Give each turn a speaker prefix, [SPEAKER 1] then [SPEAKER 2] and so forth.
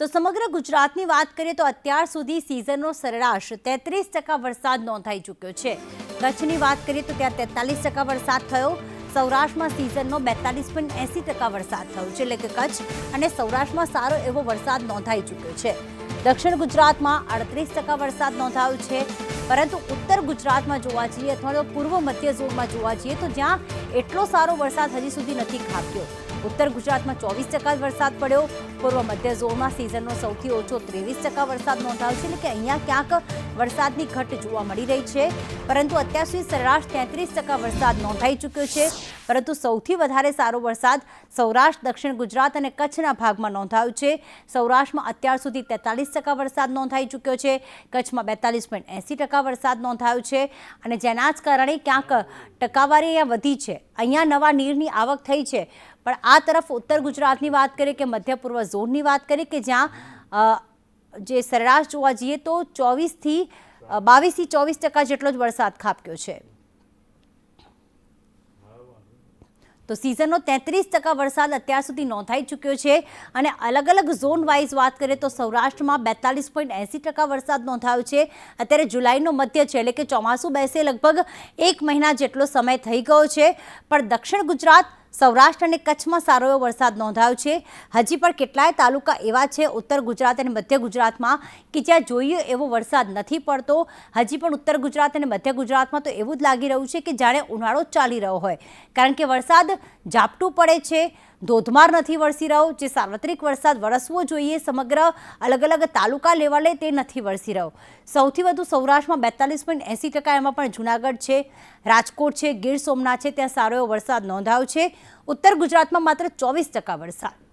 [SPEAKER 1] તો સમગ્ર ગુજરાતની વાત કરીએ તો અત્યાર સુધી સિઝનનો સરેરાશ તેત્રીસ ટકા વરસાદ નોંધાઈ ચૂક્યો છે. કચ્છની વાત કરીએ તો ત્યાં તેતાલીસ ટકા વરસાદ થયો. સૌરાષ્ટ્રમાં સિઝનનો બેતાલીસ પોઈન્ટ એંસી ટકા વરસાદ થયો છે. એટલે કે કચ્છ અને સૌરાષ્ટ્રમાં સારો એવો વરસાદ નોંધાઈ ચૂક્યો છે. દક્ષિણ ગુજરાતમાં અડત્રીસ ટકા વરસાદ નોંધાયો છે. પરંતુ ઉત્તર ગુજરાતમાં જોવા જઈએ અથવા તો પૂર્વ મધ્ય ઝોનમાં જોવા જઈએ તો જ્યાં એટલો સારો વરસાદ હજી સુધી નથી ખાબક્યો. ઉત્તર ગુજરાતમાં ચોવીસ ટકા વરસાદ પડ્યો. પૂર્વ મધ્ય ઝોનમાં સિઝનનો સૌથી ઓછો ત્રેવીસ ટકા વરસાદ નોંધાયો છે. એટલે કે અહીંયા ક્યાંક વરસાદની ઘટ જોવા મળી રહી છે. પરંતુ અત્યાર સુધી સરેરાશ તેત્રીસ ટકા વરસાદ નોંધાઈ ચૂક્યો છે. પરંતુ સૌથી વધારે સારો વરસાદ સૌરાષ્ટ્ર, દક્ષિણ ગુજરાત અને કચ્છના ભાગમાં નોંધાયો છે. સૌરાષ્ટ્રમાં અત્યાર સુધી તેતાલીસ ટકા વરસાદ નોંધાઈ ચૂક્યો છે. કચ્છમાં બેતાલીસ પોઈન્ટ એંસી ટકા વરસાદ નોંધાયો છે. અને જેના જ કારણે ક્યાંક ટકાવારી અહીંયા વધી છે. અહીંયા નવા નીરની આવક થઈ છે. પણ આ તરફ ઉત્તર ગુજરાતની વાત કરીએ કે મધ્ય પૂર્વ ઝોનની વાત કરીએ કે જ્યાં જે સરેરાશ જોવા જઈએ તો ચોવીસથી બાવીસથી ચોવીસ ટકા જેટલો જ વરસાદ ખાબક્યો છે. તો સિઝનનો તેત્રીસ ટકા વરસાદ અત્યાર સુધી નોંધાઈ ચૂક્યો છે અને અલગ અલગ ઝોન વાઇઝ વાત કરીએ તો સૌરાષ્ટ્રમાં બેતાલીસ પોઈન્ટ એંસી ટકા વરસાદ નોંધાયો છે. અત્યારે જુલાઈનો મધ્ય છે એટલે કે ચોમાસું બેસે લગભગ એક મહિના જેટલો સમય થઈ ગયો છે. પણ દક્ષિણ ગુજરાત સૌરાષ્ટ્ર અને કચ્છમાં સારો એવો વરસાદ નોંધાયો છે. હજી પણ કેટલાય તાલુકા એવા છે, ઉત્તર ગુજરાત અને મધ્ય ગુજરાતમાં, કે જ્યાં જોઈએ એવો વરસાદ નથી પડતો. હજી પણ ઉત્તર ગુજરાત અને મધ્ય ગુજરાતમાં તો એવું જ લાગી રહ્યું છે કે જાણે ઉનાળો ચાલી રહ્યો હોય. કારણ કે વરસાદ ઝાપટું પડે છે. ધોધમાર નથી વરસી રહ્યો, જે સાર્વત્રિક વરસાદ વરસવો જોઈએ, સમગ્ર અલગ અલગ તાલુકા લેવલે તે નથી વરસી રહ્યો. સૌથી વધુ સૌરાષ્ટ્રમાં બેતાલીસ પોઈન્ટ એંસી ટકા એમાં પણ જુનાગઢ છે, રાજકોટ છે, ગીર સોમનાથ છે, ત્યાં સારો એવો વરસાદ નોંધાયો છે. ઉત્તર ગુજરાતમાં માત્ર ચોવીસ ટકા વરસાદ.